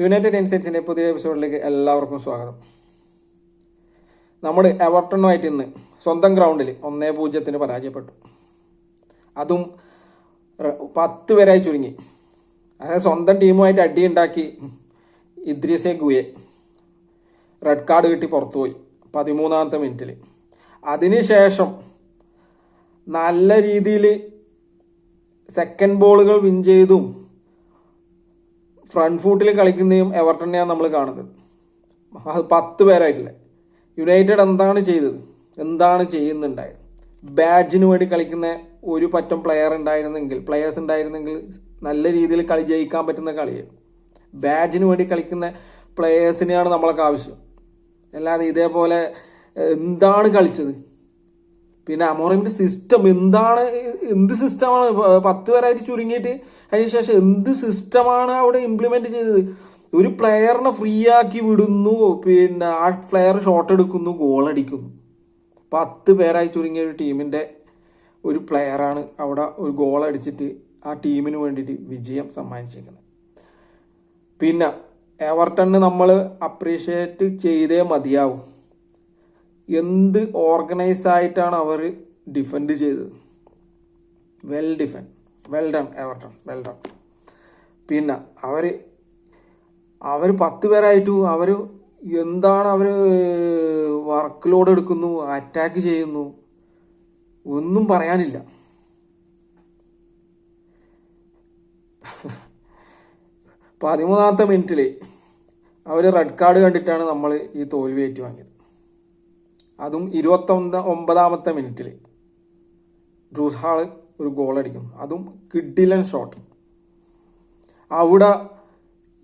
United ഇൻസൈറ്റ്സിന്റെ പുതിയ എപ്പിസോഡിലേക്ക് എല്ലാവർക്കും സ്വാഗതം. നമ്മൾ എവർട്ടണുമായിട്ട് ഇന്ന് സ്വന്തം ഗ്രൗണ്ടിൽ ഒന്നേ പൂജ്യത്തിന് പരാജയപ്പെട്ടു. അതും പത്ത് പേരായി ചുരുങ്ങി. അതായത് സ്വന്തം ടീമുമായിട്ട് അടി ഉണ്ടാക്കി ഇദ്രീസെ ഗുയെ റെഡ് കാർഡ് കിട്ടി പുറത്തുപോയി പതിമൂന്നാമത്തെ മിനിറ്റിൽ അതിനുശേഷം നല്ല രീതിയിൽ സെക്കൻഡ് ബോളുകൾ വിൻ ചെയ്തും ഫ്രണ്ട് ഫൂട്ടിൽ കളിക്കുന്നതും എവർട്ടനെയാണ് നമ്മൾ കാണുന്നത്. അത് പത്ത് പേരായിട്ടില്ലേ? യുണൈറ്റഡ് എന്താണ് ചെയ്തത്? എന്താണ് ചെയ്യുന്നുണ്ടായത്? ബാഡ്ജിന് വേണ്ടി കളിക്കുന്ന ഒരു പറ്റം പ്ലെയർ ഉണ്ടായിരുന്നെങ്കിൽ പ്ലെയേഴ്സ് ഉണ്ടായിരുന്നെങ്കിൽ നല്ല രീതിയിൽ കളി ജയിക്കാൻ പറ്റുന്ന കളിയാണ് ബാഡ്ജിന് വേണ്ടി കളിക്കുന്ന പ്ലെയേഴ്സിനെയാണ് നമ്മളൊക്കെ ആവശ്യം. അല്ലാതെ ഇതേപോലെ എന്താണ് കളിച്ചത്? പിന്നെ അമോറിന്റെ സിസ്റ്റം എന്താണ് എന്ത് സിസ്റ്റമാണ് പത്ത് പേരായിട്ട് ചുരുങ്ങിയിട്ട് അതിന് ശേഷം എന്ത് സിസ്റ്റമാണ് അവിടെ ഇംപ്ലിമെന്റ് ചെയ്തത്? ഒരു പ്ലെയറിനെ ഫ്രീ ആക്കി വിടുന്നു പിന്നെ ആ പ്ലെയർ ഷോട്ട് എടുക്കുന്നു ഗോൾ അടിക്കുന്നു. പത്ത് പേരായി ചുരുങ്ങിയ ഒരു ടീമിന്റെ ഒരു പ്ലെയറാണ് അവിടെ ഒരു ഗോൾ അടിച്ചിട്ട് ആ ടീമിന് വേണ്ടിയിട്ട് വിജയം സമ്മാനിച്ചേക്കുന്നത്. പിന്നെ എവർട്ടണ് നമ്മൾ അപ്രീഷിയേറ്റ് ചെയ്തേ മതിയാവും. എന്ത് ഓർഗനൈസ് ആയിട്ടാണ് അവർ ഡിഫെൻഡ് ചെയ്തത്? Well defend well done Everton well done പിന്നെ അവർ അവർ പത്ത് പേരായിട്ടു അവർ എന്താണ് അവർ വർക്ക് ലോഡ് എടുക്കുന്നു അറ്റാക്ക് ചെയ്യുന്നു ഒന്നും പറയാനില്ല. പതിമൂന്നാമത്തെ മിനിറ്റിൽ അവർ റെഡ് കാർഡ് കണ്ടിട്ടാണ് നമ്മൾ ഈ തോൽവി ഏറ്റുവാങ്ങിയത്. അതും ഇരുപത്തൊന്ന് ഒമ്പതാമത്തെ മിനിറ്റിൽ ഡ്രൂസ് ഒരു ഗോൾ അടിക്കുന്നു. അതും കിഡിലൻ ഷോട്ട് അവിടെ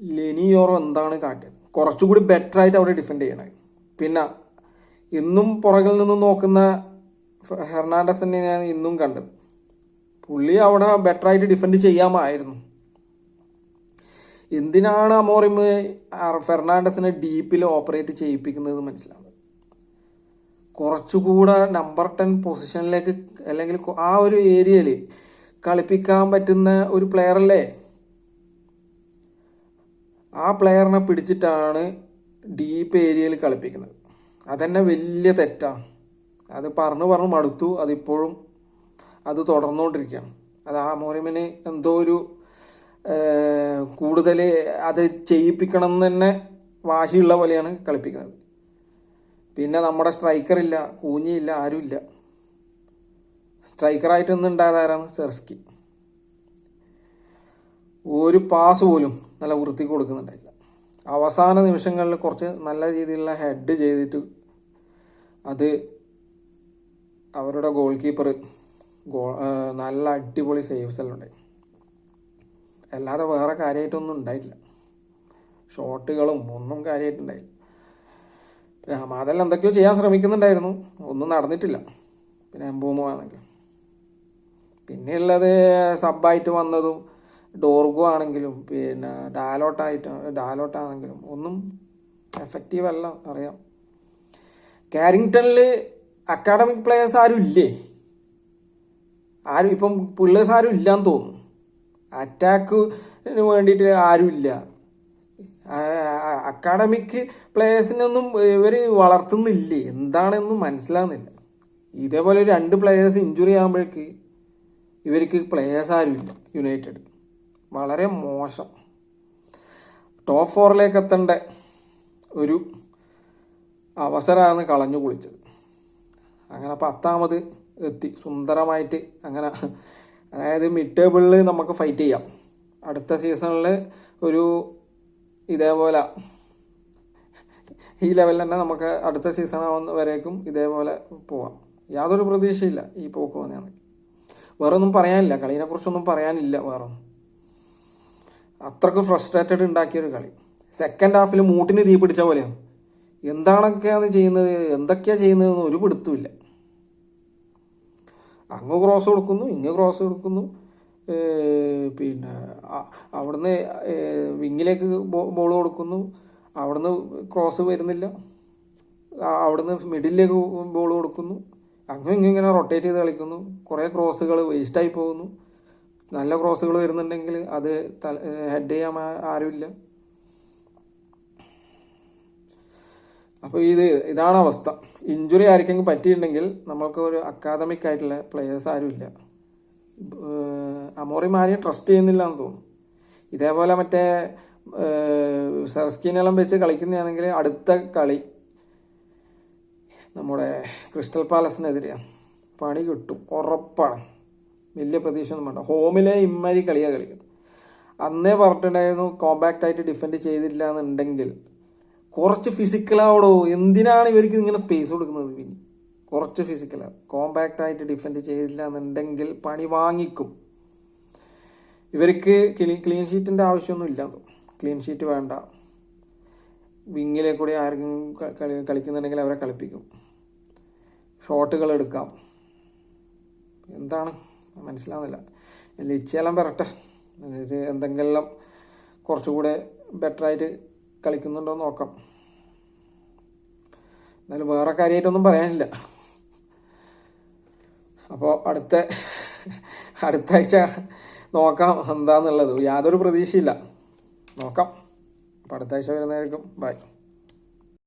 ലെനിയോറോ എന്താണ് കാട്ടിയത്? കുറച്ചുകൂടി ബെറ്റർ ആയിട്ട് അവിടെ ഡിഫെൻഡ് ചെയ്യണത് പിന്നെ ഇന്നും പുറകിൽ നിന്ന് നോക്കുന്ന ഹെർണാണ്ടസിനെ ഞാൻ ഇന്നും കണ്ടത് പുള്ളി അവിടെ ബെറ്റർ ആയിട്ട് ഡിഫെൻഡ് ചെയ്യാമായിരുന്നു. എന്തിനാണ് അമോറിമ് ഫെർണാണ്ടസിനെ ഡീപ്പിൽ ഓപ്പറേറ്റ് ചെയ്യിപ്പിക്കുന്നത് മനസ്സിലാവുന്നത്? കുറച്ചുകൂടെ നമ്പർ ടെൻ പൊസിഷനിലേക്ക് അല്ലെങ്കിൽ ആ ഒരു ഏരിയയിൽ കളിപ്പിക്കാൻ പറ്റുന്ന ഒരു പ്ലെയർ അല്ലേ? ആ പ്ലെയറിനെ പിടിച്ചിട്ടാണ് ഡീപ്പ് ഏരിയയിൽ കളിപ്പിക്കുന്നത്. അതന്നെ വലിയ തെറ്റാണ് അത് പറഞ്ഞു പറഞ്ഞു മടുത്തു. അതിപ്പോഴും അത് തുടർന്നുകൊണ്ടിരിക്കുകയാണ് അത് ആ മോറിമിന് എന്തോ ഒരു കൂടുതൽ അത് ചെയ്യിപ്പിക്കണം എന്ന് തന്നെ വാശിയുള്ള പോലെയാണ് കളിപ്പിക്കുന്നത്. പിന്നെ നമ്മുടെ സ്ട്രൈക്കർ ഇല്ല കൂഞ്ഞിയില്ല ആരുമില്ല സ്ട്രൈക്കറായിട്ട് ഇന്ന് ഉണ്ടായത് ആരാണ്? സെർസ്കി. ഒരു പാസ് പോലും നല്ല വൃത്തി കൊടുക്കുന്നുണ്ടായില്ല. അവസാന നിമിഷങ്ങളിൽ കുറച്ച് നല്ല രീതിയിലുള്ള ഹെഡ് ചെയ്തിട്ട് അത് അവരുടെ ഗോൾ കീപ്പർ ഗോ നല്ല അടിപൊളി സേവ്സ് എല്ലാം ഉണ്ടായി. അല്ലാതെ വേറെ കാര്യമായിട്ടൊന്നും ഉണ്ടായിട്ടില്ല. ഷോട്ടുകളും ഒന്നും കാര്യമായിട്ടുണ്ടായില്ല രാമാതെല്ലാം എന്തൊക്കെയോ ചെയ്യാൻ ശ്രമിക്കുന്നുണ്ടായിരുന്നു. ഒന്നും നടന്നിട്ടില്ല. പിന്നെ എംബോമ ആണെങ്കിലും പിന്നെയുള്ളത് സബായിട്ട് വന്നതും ഡോർഗോ ആണെങ്കിലും പിന്നെ ഡാലോട്ടായിട്ട് ഡാലോട്ടാണെങ്കിലും ഒന്നും എഫക്റ്റീവ് അല്ല അറിയാം. കാരിങ്ടണിൽ അക്കാഡമിക് പ്ലെയേഴ്സ് ആരും ഇല്ലേ? ആരും ഇപ്പം പിള്ളേഴ്സ് ആരും ഇല്ലാന്ന് തോന്നുന്നു. അറ്റാക്ക് വേണ്ടിയിട്ട് ആരും ഇല്ല. അക്കാഡമിക് പ്ലേയേഴ്സിനൊന്നും ഇവർ വളർത്തുന്നില്ലേ? എന്താണെന്നും മനസ്സിലാകുന്നില്ല ഇതേപോലെ രണ്ട് പ്ലേയേഴ്സ് ഇഞ്ചുറി ആകുമ്പോഴേക്ക് ഇവർക്ക് പ്ലേയേഴ്സ് ആരുമില്ല. യുണൈറ്റഡ് വളരെ മോശം. ടോപ്പ് ഫോറിലേക്ക് എത്തേണ്ട ഒരു അവസരമാണ് കളഞ്ഞു കുളിച്ചത്. അങ്ങനെ പത്താമത് എത്തി. സുന്ദരമായിട്ട് അങ്ങനെ അതായത് മിഡ് ടേബിളിൽ നമുക്ക് ഫൈറ്റ് ചെയ്യാം. അടുത്ത സീസണിൽ ഒരു ഇതേപോലെ ഈ ലെവലിൽ തന്നെ നമുക്ക് അടുത്ത സീസൺ ആവുന്ന വരേക്കും ഇതേപോലെ പോവാം. യാതൊരു പ്രതീക്ഷയില്ല ഈ പോക്ക് വന്നെയാണ് വേറെ ഒന്നും പറയാനില്ല. കളീനെ കുറിച്ചൊന്നും പറയാനില്ല വേറെ ഒന്നും അത്രയ്ക്ക് ഫ്രസ്ട്രേറ്റഡ് ഉണ്ടാക്കിയൊരു കളി. സെക്കൻഡ് ഹാഫിൽ മൂട്ടിന് തീ പിടിച്ച പോലെയാണ്. എന്താണൊക്കെയാണ് ചെയ്യുന്നത്? എന്തൊക്കെയാണ് ചെയ്യുന്നതെന്ന് ഒരു പിടുത്തുമില്ല അങ്ങ് ക്രോസ് കൊടുക്കുന്നു ഇങ്ങ് ക്രോസ് കൊടുക്കുന്നു. പിന്നെ അവിടുന്ന് വിങ്ങിലേക്ക് ബോൾ കൊടുക്കുന്നു. അവിടുന്ന് ക്രോസ് വരുന്നില്ല. അവിടുന്ന് മിഡിലേക്ക് ബോൾ കൊടുക്കുന്നു. അങ്ങും ഇങ്ങും ഇങ്ങനെ റൊട്ടേറ്റ് ചെയ്ത് കളിക്കുന്നു. കുറേ ക്രോസുകൾ വേസ്റ്റായി പോകുന്നു. നല്ല ക്രോസുകൾ വരുന്നുണ്ടെങ്കിൽ അത് ഹെഡ് ചെയ്യാൻ ആരുമില്ല. അപ്പോൾ ഇത് ഇതാണ് അവസ്ഥ. ഇഞ്ചുറി ആർക്കെങ്കിലും പറ്റിയിട്ടുണ്ടെങ്കിൽ നമ്മൾക്ക് ഒരു അക്കാദമിക് ആയിട്ടുള്ള പ്ലെയേഴ്സ് ആരുമില്ല. അമോറി ട്രസ്റ്റ് ചെയ്യുന്നില്ല എന്ന് തോന്നുന്നു. ഇതേപോലെ മറ്റേ സെറസ്കീനെല്ലാം വെച്ച് കളിക്കുന്നതാണെങ്കിൽ അടുത്ത കളി നമ്മുടെ ക്രിസ്റ്റൽ പാലസിനെതിരെയാണ് പണി കിട്ടും ഉറപ്പാണ്. വലിയ പ്രതീക്ഷ ഒന്നും വേണ്ട. ഹോമിലെ ഇമ്മാരി കളിയാണ് കളിക്കുന്നത്. അന്നേ പറഞ്ഞിട്ടുണ്ടായിരുന്നു കോമ്പാക്റ്റ് ആയിട്ട് ഡിഫെൻഡ് ചെയ്തില്ല എന്നുണ്ടെങ്കിൽ കുറച്ച് ഫിസിക്കലാവടോ എന്തിനാണ് ഇവർക്ക് ഇങ്ങനെ സ്പേസ് കൊടുക്കുന്നത് പിന്നെ? കുറച്ച് ഫിസിക്കലാണ് കോമ്പാക്റ്റ് ആയിട്ട് ഡിഫെൻഡ് ചെയ്തില്ല എന്നുണ്ടെങ്കിൽ പണി വാങ്ങിക്കും. ഇവർക്ക് ക്ലീൻ ഷീറ്റിന്റെ ആവശ്യമൊന്നും ഇല്ല ക്ലീൻ ഷീറ്റ് വേണ്ട. വിങ്ങിലെ കൂടി ആരെങ്കിലും കളിക്കുന്നുണ്ടെങ്കിൽ അവരെ കളിപ്പിക്കും. ഷോട്ടുകൾ എടുക്കാം. എന്താണ്? മനസ്സിലാവുന്നില്ല. ലിച്ചയെല്ലാം വരട്ടെ. ഇത് എന്തെങ്കിലും കുറച്ചുകൂടെ ബെറ്ററായിട്ട് കളിക്കുന്നുണ്ടോ എന്ന് നോക്കാം. എന്നാലും വേറെ കാര്യമായിട്ടൊന്നും പറയാനില്ല. അപ്പോൾ അടുത്ത അടുത്ത ആഴ്ച നോക്കാം എന്താന്നുള്ളത്. യാതൊരു പ്രതീക്ഷയില്ല. നോക്കാം. അപ്പോൾ അടുത്ത ആഴ്ച വരുന്നതായിരിക്കും. ബൈ